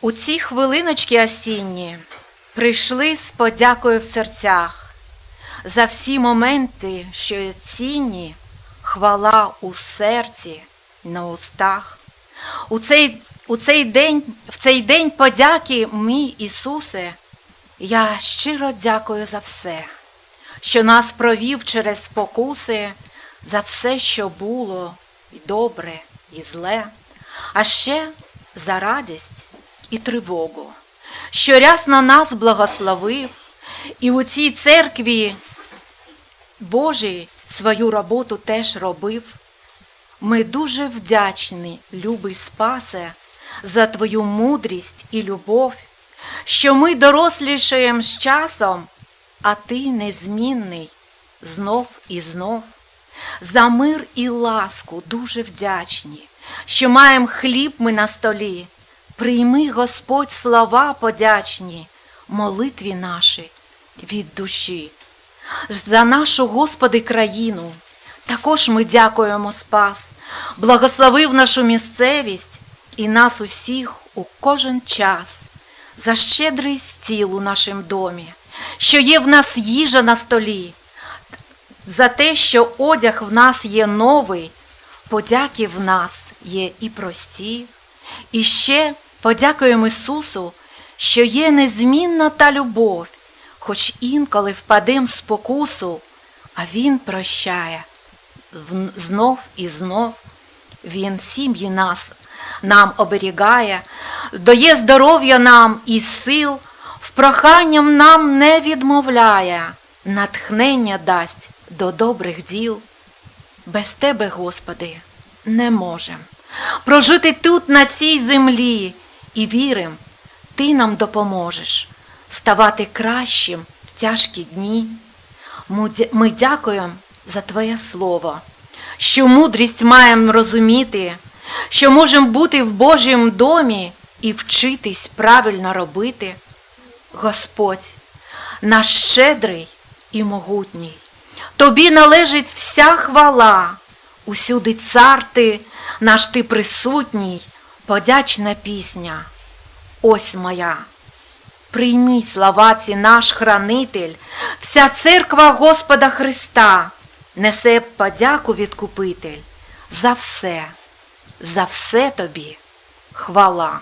У ці хвилиночки осінні прийшли з подякою в серцях за всі моменти, що є цінні, хвала у серці, на устах. У цей, у цей день, в цей день подяки, мій Ісусе, я щиро дякую за все, що нас провів через спокуси, за все, що було і добре, і зле, а ще за радість і тривогу, що рясно нас благословив, і у цій церкві Божій свою роботу теж робив. Ми дуже вдячні, любий Спасе, за твою мудрість і любов, що ми дорослішаємо з часом, а ти незмінний знов і знов. За мир і ласку дуже вдячні, що маємо хліб ми на столі. Прийми, Господь, слова подячні, молитві наші від душі. За нашу, Господи, країну. Також ми дякуємо Спас, благословив нашу місцевість і нас усіх у кожен час, за щедрий стіл у нашому домі, що є в нас їжа на столі, за те, що одяг в нас є новий, подяки в нас є і прості, і ще подякуємо Ісусу, що є незмінна та любов, хоч інколи впадем в спокусу, а Він прощає знов і знов. Він сім'ї нас нам оберігає, дає здоров'я нам і сил, в проханням нам не відмовляє, натхнення дасть до добрих діл. Без Тебе, Господи, не можем прожити тут, на цій землі, і вірим, Ти нам допоможеш ставати кращим в тяжкі дні. Ми дякуємо за Твоє Слово, що мудрість маємо розуміти, що можемо бути в Божому домі і вчитись правильно робити. Господь, наш щедрий і могутній, Тобі належить вся хвала, усюди цар ти, наш ти присутній, подячна пісня. Ось моя. приймі, слова ці наш хранитель, вся церква Господа Христа несе подяку відкупитель за все, за все тобі хвала.